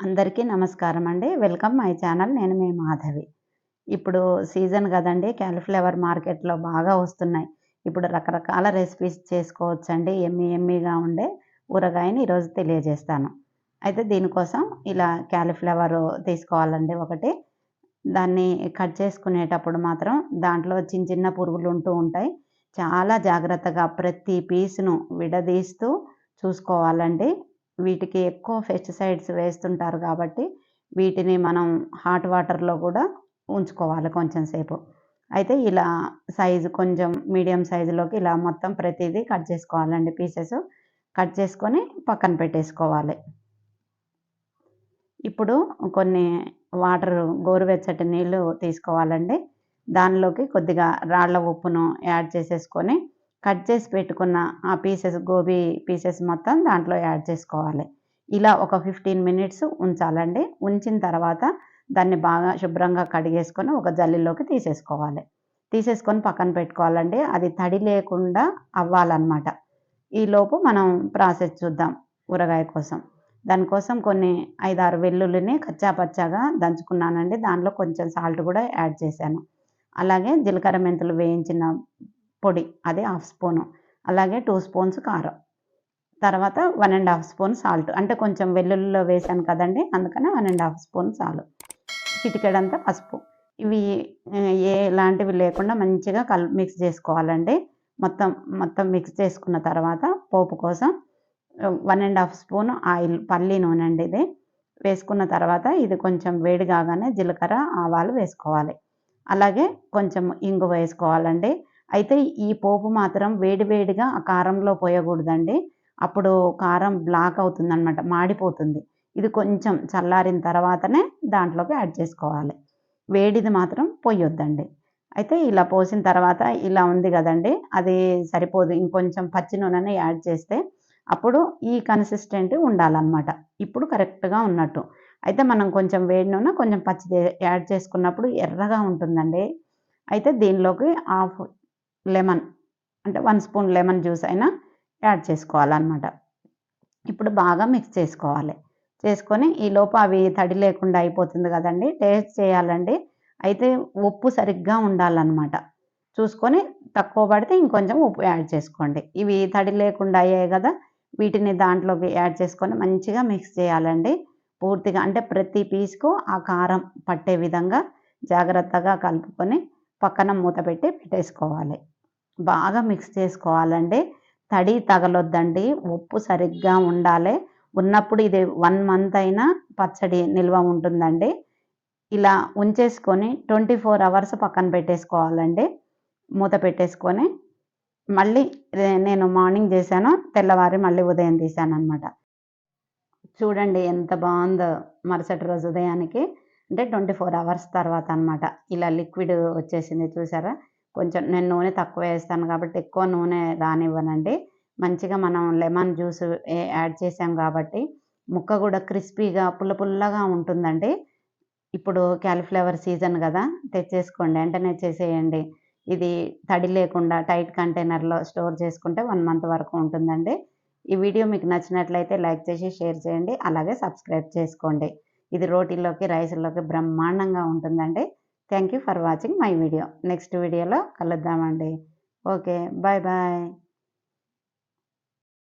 అందరికీ నమస్కారం అండి. Welcome my channel. నేను మీ మాధవి. ఇప్పుడు సీజన్ కదండి. క్యాలీఫ్లవర్ మార్కెట్లో బాగా వస్తున్నాయి. ఇప్పుడు రకరకాల రెసిపీస్ చేసుకోవచ్చండి. ఎమ్మి ఎమ్మిగా ఉండే ఊరగాయని ఈరోజు తెలియజేస్తాను. అయితే దీనికోసం ఇలా క్యాలీఫ్లవర్ తీసుకోవాలండి ఒకటి. దాన్ని కట్ చేసుకునేటప్పుడు మాత్రం దాంట్లో చిన్న చిన్న పురుగులు ఉంటూ ఉంటాయి. చాలా జాగ్రత్తగా ప్రతి పీస్ను విడదీస్తూ చూసుకోవాలండి. వీటికి ఎక్కువ పెస్టిసైడ్స్ వేస్తుంటారు కాబట్టి వీటిని మనం హాట్ వాటర్లో కూడా ఉంచుకోవాలి కొంచెం సేపు. అయితే ఇలా సైజు కొంచెం మీడియం సైజులోకి ఇలా మొత్తం ప్రతిదీ కట్ చేసుకోవాలండి పీసెస్ కట్ చేసుకొని పక్కన పెట్టేసుకోవాలి. ఇప్పుడు కొన్ని వాటర్ గోరువెచ్చటి నీళ్ళు తీసుకోవాలండి. దానిలోకి కొద్దిగా రాళ్ళ ఉప్పును యాడ్ చేసేసుకొని కట్ చేసి పెట్టుకున్న ఆ పీసెస్ గోబీ పీసెస్ మొత్తం దాంట్లో యాడ్ చేసుకోవాలి. ఇలా ఒక ఫిఫ్టీన్ మినిట్స్ ఉంచాలండి. ఉంచిన తర్వాత దాన్ని బాగా శుభ్రంగా కడిగేసుకొని ఒక జల్లిలోకి తీసేసుకోవాలి. తీసేసుకొని పక్కన పెట్టుకోవాలండి. అది తడి లేకుండా అవ్వాలన్నమాట. ఈలోపు మనం ప్రాసెస్ చూద్దాం ఊరగాయ కోసం. దానికోసం కొన్ని ఐదారు వెల్లుల్లిని కచ్చా పచ్చాగా దంచుకున్నానండి. దానిలో కొంచెం సాల్ట్ కూడా యాడ్ చేశాను. అలాగే జీలకర్ర మెంతులు వేయించిన పొడి అదే హాఫ్ స్పూను. అలాగే టూ స్పూన్స్ కారం. తర్వాత one and half spoon salt. అంటే కొంచెం వెల్లుల్లిలో వేసాను కదండి అందుకని one and half spoon salt. చిటికెడంతా పసుపు. ఇవి ఏ ఎలాంటివి లేకుండా మంచిగా కల్ మిక్స్ చేసుకోవాలండి. మొత్తం మొత్తం మిక్స్ చేసుకున్న తర్వాత పోపు కోసం one and half spoon oil పల్లి నూనె అండి ఇది. వేసుకున్న తర్వాత ఇది కొంచెం వేడి కాగానే జీలకర్ర ఆవాలు వేసుకోవాలి. అలాగే కొంచెం ఇంగు వేసుకోవాలండి. అయితే ఈ పోపు మాత్రం వేడివేడిగా ఆ కారంలో పోయకూడదండి. అప్పుడు కారం బ్లాక్ అవుతుంది అనమాట మాడిపోతుంది. ఇది కొంచెం చల్లారిన తర్వాతనే దాంట్లోకి యాడ్ చేసుకోవాలి. వేడిది మాత్రం పోయొద్దండి అయితే ఇలా పోసిన తర్వాత ఇలా ఉంది కదండి అది సరిపోదు. ఇంకొంచెం పచ్చి నూనెని యాడ్ చేస్తే అప్పుడు ఈ కన్సిస్టెంట్ ఉండాలన్నమాట. ఇప్పుడు కరెక్ట్గా ఉన్నట్టు. అయితే మనం కొంచెం వేడి నూనె కొంచెం పచ్చిది యాడ్ చేసుకున్నప్పుడు ఎర్రగా ఉంటుందండి. అయితే దీనిలోకి హాఫ్ లెమన్ అంటే వన్ స్పూన్ లెమన్ జ్యూస్ అయినా యాడ్ చేసుకోవాలన్నమాట. ఇప్పుడు బాగా మిక్స్ చేసుకోవాలి. చేసుకొని ఈ లోపు అవి తడి లేకుండా అయిపోతుంది కదండి టేస్ట్ చేయాలండి. అయితే ఉప్పు సరిగ్గా ఉండాలన్నమాట. చూసుకొని తక్కువ పడితే ఇంకొంచెం ఉప్పు యాడ్ చేసుకోండి. ఇవి తడి లేకుండా అయ్యాయి కదా వీటిని దాంట్లోకి యాడ్ చేసుకొని మంచిగా మిక్స్ చేయాలండి. పూర్తిగా అంటే ప్రతి పీస్కు ఆ కారం పట్టే విధంగా జాగ్రత్తగా కలుపుకొని పక్కన మూత పెట్టి పెట్టేసుకోవాలి. బాగా మిక్స్ చేసుకోవాలండి. తడి తగలొద్దండి. ఉప్పు సరిగ్గా ఉండాలి. ఉన్నప్పుడు ఇది వన్ మంత్ అయినా పచ్చడి నిల్వ ఉంటుందండి. ఇలా ఉంచేసుకొని ట్వంటీ ఫోర్ అవర్స్ పక్కన పెట్టేసుకోవాలండి. మూత పెట్టేసుకొని మళ్ళీ నేను మార్నింగ్ చేశాను. తెల్లవారి మళ్ళీ ఉదయం తీసాను అనమాట చూడండి ఎంత బాగుందో మరుసటి రోజు ఉదయానికి. అంటే ట్వంటీ ఫోర్ అవర్స్ తర్వాత అనమాట ఇలా లిక్విడ్ వచ్చేసింది చూసారా? కొంచెం నేను నూనె తక్కువ వేస్తాను కాబట్టి ఎక్కువ నూనె రానివ్వనండి. మంచిగా మనం లెమన్ జ్యూస్ యాడ్ చేసాం కాబట్టి ముక్క కూడా క్రిస్పీగా పుల్ల పుల్లగా ఉంటుందండి. ఇప్పుడు క్యాలీఫ్లవర్ సీజన్ కదా తెచ్చేసుకోండి. వెంటనే చేసేయండి. ఇది తడి లేకుండా టైట్ కంటైనర్లో స్టోర్ చేసుకుంటే వన్ మంత్ వరకు ఉంటుందండి. ఈ వీడియో మీకు నచ్చినట్లయితే లైక్ చేసి షేర్ చేయండి. అలాగే సబ్స్క్రైబ్ చేసుకోండి. ఇది రోటీల్లోకి రైస్లోకి బ్రహ్మాండంగా ఉంటుందండి. Thank you for watching my video. Next వీడియోలో కలుద్దామండి. Okay bye bye.